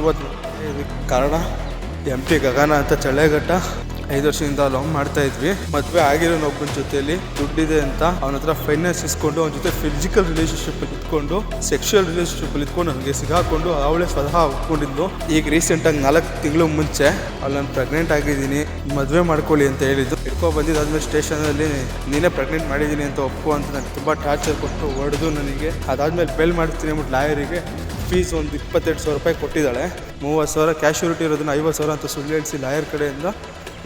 ಇವತ್ತು ಇದಕ್ಕೆ ಕಾರಣ ಎಂ ಪಿ ಗಗನ ಅಂತ ಚಳ್ಳೆಘಟ್ಟ ಐದು ವರ್ಷದಿಂದ ಲವ್ ಮಾಡ್ತಾ ಇದ್ವಿ. ಮದುವೆ ಆಗಿರೋ ಒಬ್ಬನ ಜೊತೆಲಿ ದುಡ್ಡಿದೆ ಅಂತ ಅವನ ಹತ್ರ ಫೈನಾನ್ಸ್ ಇಸ್ಕೊಂಡು ಅವನ ಜೊತೆ ಫಿಸಿಕಲ್ ರಿಲೇಶನ್ಶಿಪ್ ಇಟ್ಕೊಂಡು ಸೆಕ್ಷುವಲ್ ರಿಲೇಶನ್ಶಿಪ್ ಇಟ್ಕೊಂಡು ನನಗೆ ಸಿಗಾಕೊಂಡು ಅವಳೇ ಸ್ವತಃ ಒಪ್ಕೊಂಡಿದ್ಲು ಈಗ ರೀಸೆಂಟಾಗಿ ನಾಲ್ಕು ತಿಂಗಳು ಮುಂಚೆ ಅವಳು ನಾನು ಪ್ರೆಗ್ನೆಂಟ್ ಆಗಿದ್ದೀನಿ, ಮದುವೆ ಮಾಡ್ಕೊಳ್ಳಿ ಅಂತ ಹೇಳಿದ್ದು. ಇಟ್ಕೊ ಬಂದಿದ್ದಾದ್ಮೇಲೆ ಸ್ಟೇಷನಲ್ಲಿ ನೀನೇ ಪ್ರೆಗ್ನೆಂಟ್ ಮಾಡಿದ್ದೀನಿ ಅಂತ ಒಪ್ಪು ಅಂತ ನನಗೆ ತುಂಬ ಟಾರ್ಚರ್ ಕೊಟ್ಟು ಹೊಡೆದು ನನಗೆ. ಅದಾದ್ಮೇಲೆ ಬೆಲ್ ಮಾಡ್ತೀನಿ ಅಂದ್ಬಿಟ್ಟು ಲಾಯರಿಗೆ ಫೀಸ್ ಒಂದು ಇಪ್ಪತ್ತೆರಡು ಸಾವಿರ ರೂಪಾಯಿ ಕೊಟ್ಟಿದ್ದಾಳೆ. ಮೂವತ್ತು ಸಾವಿರ ಕ್ಯಾಶ್ಯೂರಿಟಿ ಇರೋದನ್ನ ಐವತ್ತು ಸಾವಿರ ಅಂತ ಸುಳ್ಳು ಹೇಳಿಸಿ ಲಾಯರ್ ಕಡೆಯಿಂದ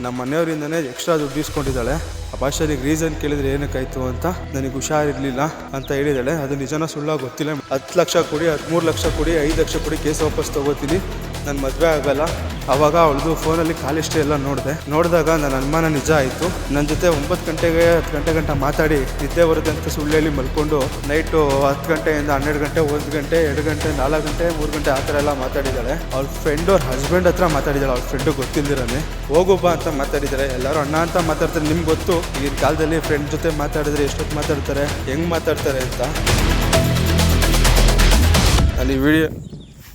ನಮ್ಮ ಮನೆಯವರಿಂದನೇ ಎಕ್ಸ್ಟ್ರಾ ದುಡ್ಡು ಇಸ್ಕೊಂಡಿದ್ದಾಳೆ. ಆ ಭಾಷೆಗೆ ರೀಸನ್ ಕೇಳಿದ್ರೆ ಏನಕ್ಕಾಯ್ತು ಅಂತ ನನಗೆ ಹುಷಾರಿರಲಿಲ್ಲ ಅಂತ ಹೇಳಿದಾಳೆ ಅದು ನಿಜನ ಸುಳ್ಳ ಗೊತ್ತಿಲ್ಲ. ಹತ್ತು ಲಕ್ಷ ಕೊಡಿ, ಹದಿಮೂರು ಲಕ್ಷ ಕೊಡಿ, ಐದು ಲಕ್ಷ ಕೊಡಿ ಕೇಸ್ ವಾಪಸ್ ತೊಗೋತೀನಿ. ನನ್ನ ಮದುವೆ ಆಗಲ್ಲ. ಆವಾಗ ಅವಳದು ಫೋನಲ್ಲಿ ಕಾಲಿಸ್ಟೇ ಎಲ್ಲ ನೋಡಿದೆ. ನೋಡಿದಾಗ ನನ್ನ ಅನುಮಾನ ನಿಜ ಆಯಿತು. ನನ್ನ ಜೊತೆ ಒಂಬತ್ತು ಗಂಟೆಗೆ ಹತ್ತು ಗಂಟೆ ಗಂಟ ಮಾತಾಡಿ ನಿದ್ದೆ ಬರುತ್ತೆ ಅಂತ ಸುಳ್ಳು ಮಲ್ಕೊಂಡು ನೈಟು ಹತ್ತು ಗಂಟೆಯಿಂದ ಹನ್ನೆರಡು ಗಂಟೆ, ಒಂದು ಗಂಟೆ, ಎರಡು ಗಂಟೆ, ನಾಲ್ಕು ಗಂಟೆ, ಮೂರು ಗಂಟೆ ಆ ಥರ ಎಲ್ಲ ಮಾತಾಡಿದ್ದಾಳೆ. ಅವ್ರ ಫ್ರೆಂಡ್ ಅವ್ರ ಹಸ್ಬೆಂಡ್ ಹತ್ರ ಮಾತಾಡಿದ್ದಾಳೆ. ಅವ್ರ ಫ್ರೆಂಡು ಗೊತ್ತಿಲ್ದಿರನೆ. ಹೋಗು, ಬಾ ಅಂತ ಮಾತಾಡಿದ್ದಾರೆ. ಎಲ್ಲರೂ ಅಣ್ಣ ಅಂತ ಮಾತಾಡ್ತಾರೆ. ನಿಮ್ಗೆ ಗೊತ್ತು ಈಗಿನ ಕಾಲದಲ್ಲಿ ಫ್ರೆಂಡ್ ಜೊತೆ ಮಾತಾಡಿದ್ರೆ ಎಷ್ಟೊತ್ತು ಮಾತಾಡ್ತಾರೆ? ಹೆಂಗೆ ಮಾತಾಡ್ತಾರೆ ಅಂತ. ಅಲ್ಲಿ ಈ ವಿಡಿಯೋ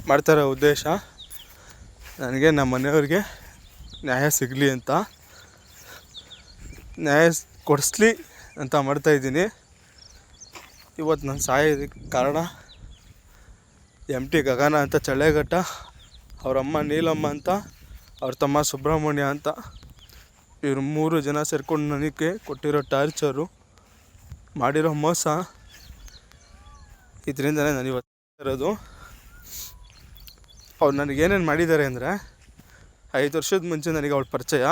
ಮಾಡ್ತಾರೋ ಉದ್ದೇಶ? ನನಗೆ ನಮ್ಮ ಮನೆಯವ್ರಿಗೆ ನ್ಯಾಯ ಸಿಗಲಿ ಅಂತ. ನ್ಯಾಯ ಕೊಡಿಸ್ಲಿ ಅಂತ ಮಾಡ್ತಾಯಿದ್ದೀನಿ ಇವತ್ತು ನಾನು ಸಾಯೋದಕ್ಕೆ ಕಾರಣ ಎಂ ಟಿ ಗಗನ ಅಂತ, ಚಳ್ಳೆಘಟ್ಟ, ಅವರಮ್ಮ ನೀಲಮ್ಮ ಅಂತ, ಅವ್ರ ತಮ್ಮ ಸುಬ್ರಹ್ಮಣ್ಯ ಅಂತ. ಇವರು ಮೂರು ಜನ ಸೇರ್ಕೊಂಡು ನನಗೆ ಕೊಟ್ಟಿರೋ ಟಾರ್ಚರು, ಮಾಡಿರೋ ಮೋಸ. ಇದರಿಂದಲೇ ನಾನು ಇವತ್ತು ಇರೋದು. ಅವ್ರು ನನಗೆ ಏನೇನು ಮಾಡಿದ್ದಾರೆ ಅಂದರೆ ಐದು ವರ್ಷದ ಮುಂಚೆ ನನಗೆ ಅವಳ ಪರಿಚಯ.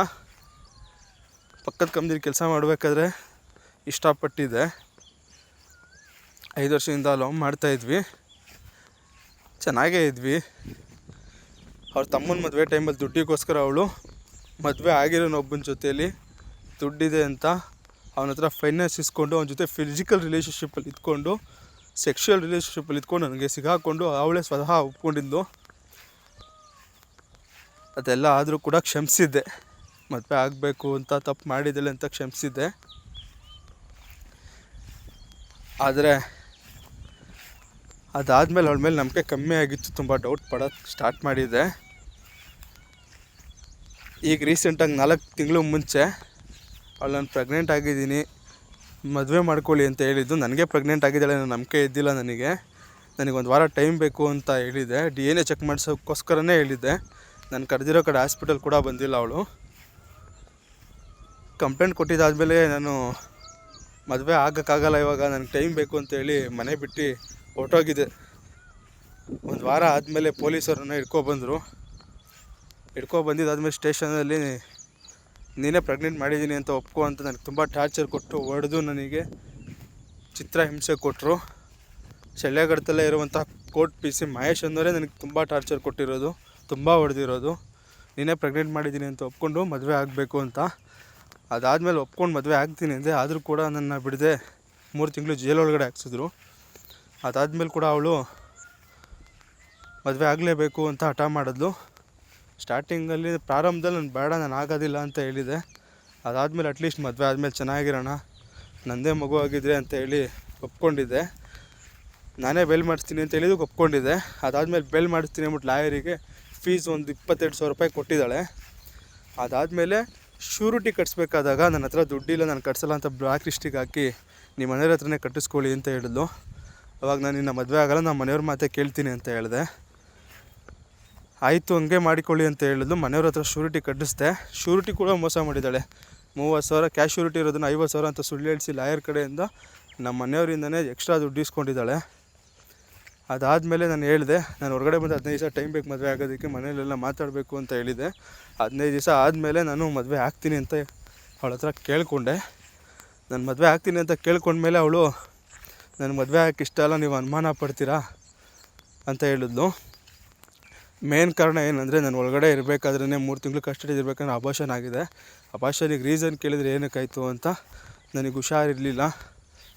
ಪಕ್ಕದ ಕಂಪ್ನಿಲಿ ಕೆಲಸ ಮಾಡಬೇಕಾದ್ರೆ ಇಷ್ಟಪಟ್ಟಿದ್ದೆ. ಐದು ವರ್ಷದಿಂದ ಲವ್ ಮಾಡ್ತಾಯಿದ್ವಿ ಚೆನ್ನಾಗೇ ಇದ್ವಿ. ಅವ್ರ ತಮ್ಮನ ಮದುವೆ ಟೈಮಲ್ಲಿ ದುಡ್ಡಿಗೋಸ್ಕರ ಅವಳು ಮದುವೆ ಆಗಿರೋ ಒಬ್ಬನ ಜೊತೆಯಲ್ಲಿ ದುಡ್ಡಿದೆ ಅಂತ ಅವನ ಹತ್ರ ಫೈನಾನ್ಸ್ ಇಸ್ಕೊಂಡು ಅವನ ಜೊತೆ ಫಿಸಿಕಲ್ ರಿಲೇಷನ್ಶಿಪ್ಪಲ್ಲಿ ಇದ್ಕೊಂಡು ಸೆಕ್ಷುವಲ್ ರಿಲೇಷನ್ಶಿಪ್ಪಲ್ಲಿ ಇದ್ಕೊಂಡು ನನಗೆ ಸಿಗಾಕೊಂಡು ಅವಳೇ ಸ್ವತಃ ಒಪ್ಕೊಂಡಿದ್ಲು ಅದೆಲ್ಲ ಆದರೂ ಕೂಡ ಕ್ಷಮಿಸಿದ್ದೆ. ಮದುವೆ ಆಗಬೇಕು ಅಂತ ತಪ್ಪು ಮಾಡಿದ್ದಾಳೆ ಅಂತ ಕ್ಷಮಿಸಿದ್ದೆ. ಆದರೆ ಅದಾದಮೇಲೆ ಅವಳ ಮೇಲೆ ನಂಬಿಕೆ ಕಮ್ಮಿ ಆಗಿತ್ತು. ತುಂಬ ಡೌಟ್ ಪಡೋಕ್ಕೆ ಸ್ಟಾರ್ಟ್ ಮಾಡಿದ್ದೆ. ಈಗ ರೀಸೆಂಟಾಗಿ ನಾಲ್ಕು ತಿಂಗಳು ಮುಂಚೆ ಅವಳು ನಾನು ಪ್ರೆಗ್ನೆಂಟ್ ಆಗಿದ್ದೀನಿ. ಮದುವೆ ಮಾಡ್ಕೊಳ್ಳಿ ಅಂತ ಹೇಳಿದ್ದು. ನನಗೆ ಪ್ರೆಗ್ನೆಂಟ್ ಆಗಿದ್ದಾಳೆ ಅನ್ನೋ ನಂಬಿಕೆ ಇದ್ದಿಲ್ಲ ನನಗೆ. ನನಗೆ ಒಂದು ವಾರ ಟೈಮ್ ಬೇಕು ಅಂತ ಹೇಳಿದ್ದೆ ಡಿ ಎನ್ ಎ ಚೆಕ್ ಮಾಡಿಸೋಕ್ಕೋಸ್ಕರನೇ ಹೇಳಿದ್ದೆ. ನಾನು ಕರೆದಿರೋ ಕಡೆ ಹಾಸ್ಪಿಟಲ್ ಕೂಡ ಬಂದಿಲ್ಲ ಅವಳು. ಕಂಪ್ಲೇಂಟ್ ಕೊಟ್ಟಿದ್ದಾದಮೇಲೆ ನಾನು ಮದುವೆ ಆಗೋಕ್ಕಾಗಲ್ಲ ಇವಾಗ, ನನಗೆ ಟೈಮ್ ಬೇಕು ಅಂತೇಳಿ ಮನೆ ಬಿಟ್ಟು ಹೊರ್ಟೋಗಿದ್ದೆ. ಒಂದು ವಾರ ಆದಮೇಲೆ ಪೊಲೀಸರನ್ನ ಹಿಡ್ಕೊಬಂದರು ಹಿಡ್ಕೊಬಂದಿದ್ದಾದ್ಮೇಲೆ ಸ್ಟೇಷನಲ್ಲಿ ನೀನೇ ಪ್ರೆಗ್ನೆಂಟ್ ಮಾಡಿದ್ದೀನಿ ಅಂತ ಒಪ್ಕೊ ಅಂತ ನನಗೆ ತುಂಬ ಟಾರ್ಚರ್ ಕೊಟ್ಟು ಹೊಡೆದು ನನಗೆ ಚಿತ್ರ ಹಿಂಸೆ ಕೊಟ್ಟರು ಶಲ್ಯಗಡದಲ್ಲೇ ಇರುವಂಥ ಕೋರ್ಟ್ ಪಿ ಸಿ ಮಹೇಶ್ ಅನ್ನೋರೇ ನನಗೆ ತುಂಬ ಟಾರ್ಚರ್ ಕೊಟ್ಟಿರೋದು. ತುಂಬ ಹೊಡೆದಿರೋದು. ನೀನೇ ಪ್ರೆಗ್ನೆಂಟ್ ಮಾಡಿದ್ದೀನಿ ಅಂತ ಒಪ್ಕೊಂಡು ಮದುವೆ ಆಗಬೇಕು ಅಂತ. ಅದಾದಮೇಲೆ ಒಪ್ಕೊಂಡು ಮದುವೆ ಆಗ್ತೀನಿ ಅಂದೆ, ಆದರೂ ಕೂಡ ನನ್ನ ಬಿಡದೆ ಮೂರು ತಿಂಗಳು ಜೈಲೊಳಗಡೆ ಹಾಕ್ಸಿದ್ರು. ಅದಾದಮೇಲೆ ಕೂಡ ಅವಳು ಮದುವೆ ಆಗಲೇಬೇಕು ಅಂತ ಹಠ ಮಾಡಿದ್ಲು. ಸ್ಟಾರ್ಟಿಂಗಲ್ಲಿ ಪ್ರಾರಂಭದಲ್ಲಿ ನಾನು ಬೇಡ, ನಾನು ಆಗೋದಿಲ್ಲ ಅಂತ ಹೇಳಿದೆ. ಅದಾದಮೇಲೆ ಅಟ್ಲೀಸ್ಟ್ ಮದುವೆ ಆದಮೇಲೆ ಚೆನ್ನಾಗಿರೋಣ ನನ್ನದೇ ಮಗು ಆಗಿದ್ರೆ ಅಂತ ಹೇಳಿ ಒಪ್ಕೊಂಡಿದ್ದೆ. ನಾನೇ ಬೆಲ್ ಮಾಡಿಸ್ತೀನಿ ಅಂತ ಹೇಳಿದ್ದು ಒಪ್ಕೊಂಡಿದ್ದೆ. ಅದಾದಮೇಲೆ ಬೆಲ್ ಮಾಡಿಸ್ತೀನಿ ಅಂದ್ಬಿಟ್ಟು ಲಾಯರಿಗೆ ಫೀಸ್ ಒಂದು ಇಪ್ಪತ್ತೆರಡು ಸಾವಿರ ರೂಪಾಯಿ ಕೊಟ್ಟಿದ್ದಾಳೆ. ಅದಾದಮೇಲೆ ಶೂರಿಟಿ ಕಟ್ಸ್ಬೇಕಾದಾಗ ನನ್ನ ಹತ್ರ ದುಡ್ಡಿಲ್ಲ ನಾನು ಕಟ್ಸಲ್ಲ ಅಂತ ಬ್ಲಾಕ್ ಲಿಸ್ಟಿಗೆ ಹಾಕಿ ನಿಮ್ಮ ಮನೆಯವ್ರ ಹತ್ರನೇ ಕಟ್ಟಿಸ್ಕೊಳ್ಳಿ ಅಂತ ಹೇಳಿದ್ಲು. ಅವಾಗ ನಾನು ನಿನ್ನ ಮದುವೆ ಆಗಲ್ಲ ನಮ್ಮ ಮನೆಯವ್ರ ಮಾತೆ ಕೇಳ್ತೀನಿ ಅಂತ ಹೇಳಿದೆ. ಆಯಿತು, ಹಂಗೆ ಮಾಡಿಕೊಳ್ಳಿ ಅಂತ ಹೇಳಿದ್ಲು. ಮನೆಯವ್ರ ಹತ್ರ ಶೂರಿಟಿ ಕಟ್ಟಿಸ್ದೆ. ಶ್ಯೂರಿಟಿ ಕೂಡ ಮೋಸ ಮಾಡಿದ್ದಾಳೆ. ಮೂವತ್ತು ಸಾವಿರ, ಕ್ಯಾಶ್ ಶೂರಿಟಿ ಇರೋದನ್ನು ಐವತ್ತು ಸಾವಿರ ಅಂತ ಸುಳ್ಳು ಹೇಳಿಸಿ ಲಾಯರ್ ಕಡೆಯಿಂದ ನಮ್ಮ ಮನೆಯವರಿಂದನೇ ಎಕ್ಸ್ಟ್ರಾ ದುಡ್ಡು ಇಸ್ಕೊಂಡಿದ್ದಾಳೆ ಅದಾದಮೇಲೆ ನಾನು ಹೇಳಿದೆ, ನಾನು ಹೊರಗಡೆ ಬಂದು ಹದಿನೈದು ದಿವಸ ಟೈಮ್ ಬೇಕು, ಮದುವೆ ಆಗೋದಕ್ಕೆ ಮನೇಲೆಲ್ಲ ಮಾತಾಡಬೇಕು ಅಂತ ಹೇಳಿದೆ. ಹದಿನೈದು ದಿವಸ ಆದಮೇಲೆ ನಾನು ಮದುವೆ ಆಗ್ತೀನಿ ಅಂತ ಅವಳ ಹತ್ರ ಕೇಳಿಕೊಂಡೆ. ನಾನು ಮದುವೆ ಆಗ್ತೀನಿ ಅಂತ ಕೇಳ್ಕೊಂಡ್ಮೇಲೆ ಅವಳು ನನ್ನ ಮದುವೆ ಆಗಕ್ಕೆ ಇಷ್ಟ ಅಲ್ಲ, ನೀವು ಅನುಮಾನ ಪಡ್ತೀರಾ? ಅಂತ ಹೇಳಿದ್ಲು. ಮೇನ್ ಕಾರಣ ಏನಂದರೆ, ನಾನು ಒಳಗಡೆ ಇರಬೇಕಾದ್ರೇ ಮೂರು ತಿಂಗಳು ಕಸ್ಟಡಿ ಇರಬೇಕಂದ್ರೆ ಅಬಾಷನ್ ಆಗಿದೆ. ಅಬಾಷನಿಗೆ ರೀಸನ್ ಕೇಳಿದ್ರೆ ಏನಕ್ಕಾಯಿತು ಅಂತ ನನಗೆ ಹುಷಾರಿರಲಿಲ್ಲ.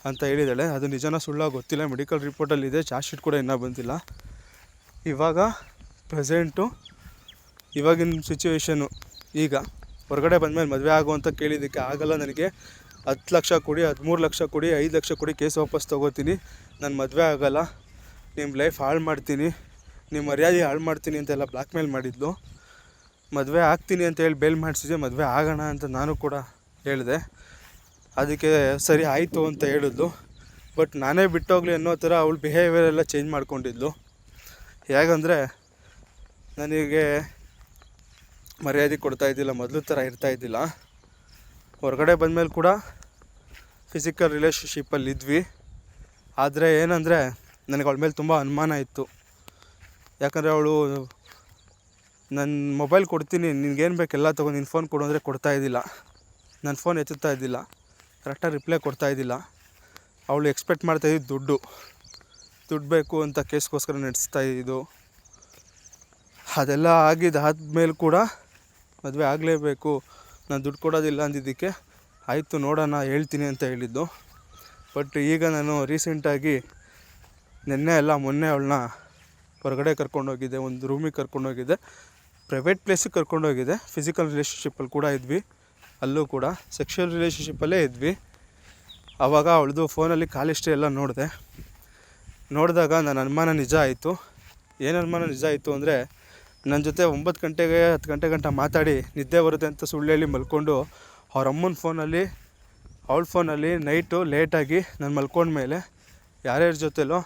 ಅಂತ ಹೇಳಿದ್ದಾಳೆ. ಅದು ನಿಜನ ಸುಳ್ಳ ಗೊತ್ತಿಲ್ಲ. ಮೆಡಿಕಲ್ ರಿಪೋರ್ಟಲ್ಲಿ ಇದೆ. ಚಾರ್ಜ್ ಶೀಟ್ ಕೂಡ ಇನ್ನೂ ಬಂದಿಲ್ಲ. ಇವಾಗ ಪ್ರೆಸೆಂಟು ಇವಾಗಿನ ಸಿಚುವೇಶನು ಈಗ ಹೊರಗಡೆ ಬಂದಮೇಲೆ ಮದುವೆ ಆಗುವಂತ ಕೇಳಿದ್ದಕ್ಕೆ ಆಗಲ್ಲ ನನಗೆ. ಹತ್ತು ಲಕ್ಷ ಕೊಡಿ, ಹದಿಮೂರು ಲಕ್ಷ ಕೊಡಿ, ಐದು ಲಕ್ಷ ಕೊಡಿ ಕೇಸ್ ವಾಪಸ್ ತೊಗೋತೀನಿ. ನಾನು ಮದುವೆ ಆಗಲ್ಲ. ನಿಮ್ಮ ಲೈಫ್ ಹಾಳು ಮಾಡ್ತೀನಿ. ನಿಮ್ಮ ಮರ್ಯಾದೆ ಹಾಳು ಮಾಡ್ತೀನಿ ಅಂತೆಲ್ಲ ಬ್ಲ್ಯಾಕ್ ಮೇಲ್ ಮಾಡಿದ್ಲು. ಮದುವೆ ಆಗ್ತೀನಿ ಅಂತ ಹೇಳಿ ಬೇಲ್ ಮಾಡಿಸಿದೆ ಮದುವೆ ಆಗೋಣ ಅಂತ ನಾನು ಕೂಡ ಹೇಳಿದೆ. ಅದಕ್ಕೆ ಸರಿ ಆಯಿತು ಅಂತ ಹೇಳಿದ್ಲು. ಬಟ್ ನಾನೇ ಬಿಟ್ಟೋಗ್ಲಿ ಅನ್ನೋ ಥರ ಅವಳು ಬಿಹೇವಿಯರ್ ಎಲ್ಲ ಚೇಂಜ್ ಮಾಡ್ಕೊಂಡಿದ್ಲು. ಹೇಗಂದರೆ ನನಗೆ ಮರ್ಯಾದೆ ಕೊಡ್ತಾ ಇದ್ದಿಲ್ಲ, ಮೊದಲು ಥರ ಇರ್ತಾ ಇದ್ದಿಲ್ಲ. ಹೊರಗಡೆ ಬಂದಮೇಲೆ ಕೂಡ ಫಿಸಿಕಲ್ ರಿಲೇಷನ್ಶಿಪ್ಪಲ್ಲಿ ಇದ್ವಿ. ಆದರೆ ಏನಂದರೆ ನನಗೆ ಅವಳ ಮೇಲೆ ತುಂಬ ಅನುಮಾನ ಇತ್ತು. ಯಾಕಂದರೆ ಅವಳು ನನ್ನ ಮೊಬೈಲ್ ಕೊಡ್ತೀನಿ, ನಿನಗೇನು ಬೇಕು ಎಲ್ಲ ತೊಗೊಂಡು ನಿನ್ನ ಫೋನ್ ಕೊಡು ಅಂದರೆ ಕೊಡ್ತಾ ಇದ್ದಿಲ್ಲ. ನನ್ನ ಫೋನ್ ಎತ್ತುತ್ತಾ ಇದ್ದಿಲ್ಲ. ಕರೆಕ್ಟಾಗಿ ರಿಪ್ಲೈ ಕೊಡ್ತಾ ಇದ್ದಿಲ್ಲ. ಅವಳು ಎಕ್ಸ್ಪೆಕ್ಟ್ ಮಾಡ್ತಾ ಇದ್ದಿದ್ದು ದುಡ್ಡು. ದುಡ್ಡು ಬೇಕು ಅಂತ ಕೇಸ್ಗೋಸ್ಕರ ನಡೆಸ್ತಾ ಇದ್ದು. ಅದೆಲ್ಲ ಆಗಿದ್ದಾದ್ಮೇಲೆ ಕೂಡ ಮದುವೆ ಆಗಲೇಬೇಕು. ನಾನು ದುಡ್ಡು ಕೊಡೋದಿಲ್ಲ ಅಂದಿದ್ದಕ್ಕೆ ಆಯಿತು ನೋಡೋಣ, ಹೇಳ್ತೀನಿ ಅಂತ ಹೇಳಿದ್ದು. ಬಟ್ ಈಗ ನಾನು ರೀಸೆಂಟಾಗಿ ನಿನ್ನೆ ಎಲ್ಲ ಮೊನ್ನೆ ಅವಳನ್ನ ಹೊರಗಡೆ ಕರ್ಕೊಂಡೋಗಿದ್ದೆ, ಒಂದು ರೂಮಿಗೆ ಕರ್ಕೊಂಡೋಗಿದ್ದೆ. ಪ್ರೈವೇಟ್ ಪ್ಲೇಸಿಗೆ ಕರ್ಕೊಂಡೋಗಿದ್ದೆ. ಫಿಸಿಕಲ್ ರಿಲೇಷನ್ಶಿಪ್ಪಲ್ಲಿ ಕೂಡ ಇದ್ವಿ. ಅಲ್ಲೂ ಕೂಡ ಸೆಕ್ಷುವಲ್ ರಿಲೇಷನ್ಶಿಪ್ಪಲ್ಲೇ ಇದ್ವಿ. ಆವಾಗ ಅವಳದು ಫೋನಲ್ಲಿ ಕಾಲ್ ಹಿಸ್ಟ್ರಿ ಎಲ್ಲ ನೋಡಿದೆ. ನೋಡಿದಾಗ ನನ್ನ ಅನುಮಾನ ನಿಜ ಆಯಿತು. ಏನು ಅನುಮಾನ ನಿಜ ಆಯಿತು ಅಂದರೆ ನನ್ನ ಜೊತೆ ಒಂಬತ್ತು ಗಂಟೆಗೆ ಹತ್ತು ಗಂಟೆ ಗಂಟ ಮಾತಾಡಿ ನಿದ್ದೆ ಬರುತ್ತೆ ಅಂತ ಸುಳ್ಳು ಹೇಳಿ ಮಲ್ಕೊಂಡು ಅವ್ರ ಅಮ್ಮನ ಫೋನಲ್ಲಿ ಅವಳ ಫೋನಲ್ಲಿ ನೈಟು ಲೇಟಾಗಿ ನಾನು ಮಲ್ಕೊಂಡ್ಮೇಲೆ ಯಾರ್ಯಾರ ಜೊತೆಲೋ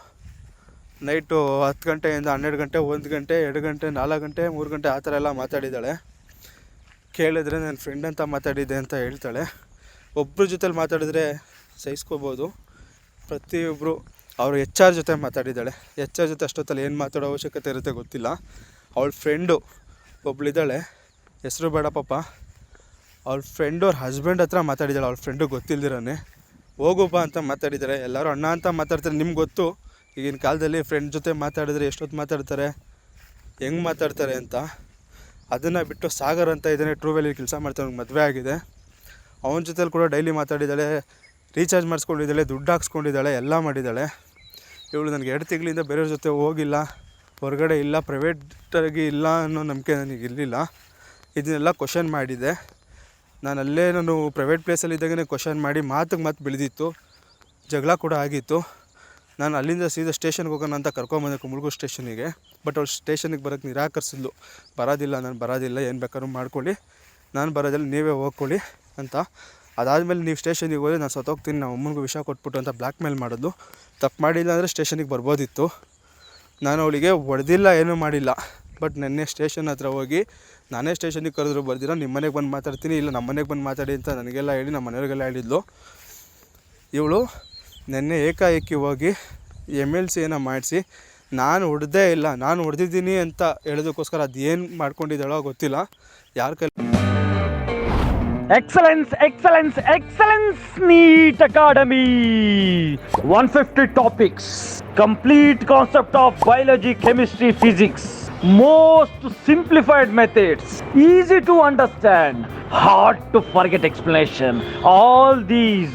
ನೈಟು ಹತ್ತು ಗಂಟೆಯಿಂದ ಹನ್ನೆರಡು ಗಂಟೆ, ಒಂದು ಗಂಟೆ, ಎರಡು ಗಂಟೆ, ನಾಲ್ಕು ಗಂಟೆ, ಮೂರು ಗಂಟೆ ಆ ಥರ ಎಲ್ಲ ಮಾತಾಡಿದ್ದಾಳೆ. ಕೇಳಿದ್ರೆ ನನ್ನ ಫ್ರೆಂಡ್ ಅಂತ ಮಾತಾಡಿದ್ದೆ ಅಂತ ಹೇಳ್ತಾಳೆ. ಒಬ್ಬರ ಜೊತೆಲಿ ಮಾತಾಡಿದ್ರೆ ಸಹಿಸ್ಕೋಬೋದು. ಪ್ರತಿಯೊಬ್ಬರು ಅವರು ಎಚ್ ಆರ್ ಜೊತೆ ಮಾತಾಡಿದ್ದಾಳೆ. ಎಚ್ ಆರ್ ಜೊತೆ ಅಷ್ಟೊತ್ತಲ್ಲಿ ಏನು ಮಾತಾಡೋ ಅವಶ್ಯಕತೆ ಇರುತ್ತೆ ಗೊತ್ತಿಲ್ಲ. ಅವಳ ಫ್ರೆಂಡು ಒಬ್ಳಿದ್ದಾಳೆ. ಹೆಸರು ಬೇಡ ಪಾಪ. ಅವ್ಳ ಫ್ರೆಂಡು ಅವ್ರ ಹಸ್ಬೆಂಡ್ ಹತ್ರ ಮಾತಾಡಿದ್ದಾಳೆ. ಅವ್ಳ ಫ್ರೆಂಡು ಗೊತ್ತಿಲ್ದಿರೋನೆ. ಹೋಗುಪ್ಪ ಅಂತ ಮಾತಾಡಿದ್ದಾರೆ. ಎಲ್ಲರೂ ಅಣ್ಣ ಅಂತ ಮಾತಾಡ್ತಾರೆ. ನಿಮ್ಗೆ ಗೊತ್ತು. ಈಗಿನ ಕಾಲದಲ್ಲಿ ಫ್ರೆಂಡ್ ಜೊತೆ ಮಾತಾಡಿದ್ರೆ ಎಷ್ಟೊತ್ತು ಮಾತಾಡ್ತಾರೆ? ಹೆಂಗೆ ಮಾತಾಡ್ತಾರೆ ಅಂತ. ಅದನ್ನು ಬಿಟ್ಟು ಸಾಗರ್ ಅಂತ ಇದ್ದಾನೆ ಟ್ರೂ ವ್ಯಾಲಿ ಕೆಲಸ ಮಾಡ್ತಾನೆ ಮದುವೆ ಆಗಿದೆ. ಅವನ ಜೊತೆಲಿ ಕೂಡ ಡೈಲಿ ಮಾತಾಡಿದ್ದಾಳೆ ರೀಚಾರ್ಜ್ ಮಾಡಿಸ್ಕೊಂಡಿದ್ದಾಳೆ, ದುಡ್ಡು ಹಾಕ್ಸ್ಕೊಂಡಿದ್ದಾಳೆ, ಎಲ್ಲ ಮಾಡಿದ್ದಾಳೆ. ಇವಳು ನನಗೆ ಎರಡು ತಿಂಗಳಿಂದ ಬೇರೆಯವ್ರ ಜೊತೆ ಹೋಗಿಲ್ಲ, ಹೊರಗಡೆ ಇಲ್ಲ ಪ್ರೈವೇಟಾಗಿ ಇಲ್ಲ ಅನ್ನೋ ನಂಬಿಕೆ ನನಗೆ ಇರಲಿಲ್ಲ. ಇದನ್ನೆಲ್ಲ ಕ್ವಶನ್ ಮಾಡಿದೆ. ನಾನು ಅಲ್ಲೇ ನಾನು ಪ್ರೈವೇಟ್ ಪ್ಲೇಸಲ್ಲಿ ಇದ್ದಾಗನೇ ಕ್ವಶನ್ ಮಾಡಿ ಮಾತಿಗೆ ಮಾತು ಬೆಳೆದಿತ್ತು, ಜಗಳ ಕೂಡ ಆಗಿತ್ತು. ನಾನು ಅಲ್ಲಿಂದ ಸೀದಾ ಸ್ಟೇಷನ್ಗೆ ಹೋಗೋಣ ಅಂತ ಕರ್ಕೊಂಬಂದೆ ಮುಳುಗು ಸ್ಟೇಷನಿಗೆ ಬಟ್ ಅವ್ಳು ಸ್ಟೇಷನಿಗೆ ಬರೋಕ್ಕೆ ನಿರಾಕರಿಸಿದ್ಲು. ಬರೋದಿಲ್ಲ, ನಾನು ಬರೋದಿಲ್ಲ, ಏನು ಬೇಕಾದ್ರೂ ಮಾಡ್ಕೊಳ್ಳಿ. ನಾನು ಬರೋದಿಲ್ಲ ನೀವೇ ಹೋಗ್ಕೊಳ್ಳಿ ಅಂತ. ಅದಾದಮೇಲೆ ನೀವು ಸ್ಟೇಷನಿಗೆ ಹೋದರೆ ನಾನು ಸತ್ತೋಗ್ತೀನಿ ನಮ್ಮ ಅಮ್ಮನಿಗೂ ವಿಷ ಕೊಟ್ಬಿಟ್ಟು ಅಂತ ಬ್ಲ್ಯಾಕ್ ಮೇಲ್ ಮಾಡೋದು ತಪ್ಪು ಮಾಡಿಲ್ಲ ಅಂದರೆ ಸ್ಟೇಷನಿಗೆ ಬರ್ಬೋದಿತ್ತು. ನಾನು ಅವಳಿಗೆ ಹೊಡೆದಿಲ್ಲ, ಏನೂ ಮಾಡಿಲ್ಲ. ಬಟ್ ನೆನ್ನೆ ಸ್ಟೇಷನ್ ಹತ್ರ ಹೋಗಿ, ನಾನೇ ಸ್ಟೇಷನಿಗೆ ಕರೆದ್ರು, ಬರ್ದಿರ, ನಿಮ್ಮ ಮನೆಗೆ ಬಂದು ಮಾತಾಡ್ತೀನಿ, ಇಲ್ಲ ನಮ್ಮ ಮನೆಗೆ ಬಂದು ಮಾತಾಡಿ ಅಂತ ನನಗೆಲ್ಲ ಹೇಳಿ, ನಮ್ಮ ಮನೆಯವ್ರಿಗೆಲ್ಲ ಹೇಳಿದ್ಲು. ಇವಳು ನೆನ್ನೆ ಏಕಾಏಕಿ ಹೋಗಿ ಎಂ ಎಲ್ ಸಿಯನ್ನು ಮಾಡಿಸಿ, ನಾನು ಹೊಡೆದೇ ಇಲ್ಲ, ನಾನು ಹೊಡೆದಿದ್ದೀನಿ ಅಂತ ಹೇಳೋದಕ್ಕೋಸ್ಕರ ಅದು ಏನು ಮಾಡ್ಕೊಂಡಿದ್ದಾಳೋ ಗೊತ್ತಿಲ್ಲ. ಯಾರ ಕೈ Excellence Excellence Excellence NEET Academy one fifty topics complete concept of biology chemistry physics most simplified methods easy to understand hard to forget explanation all these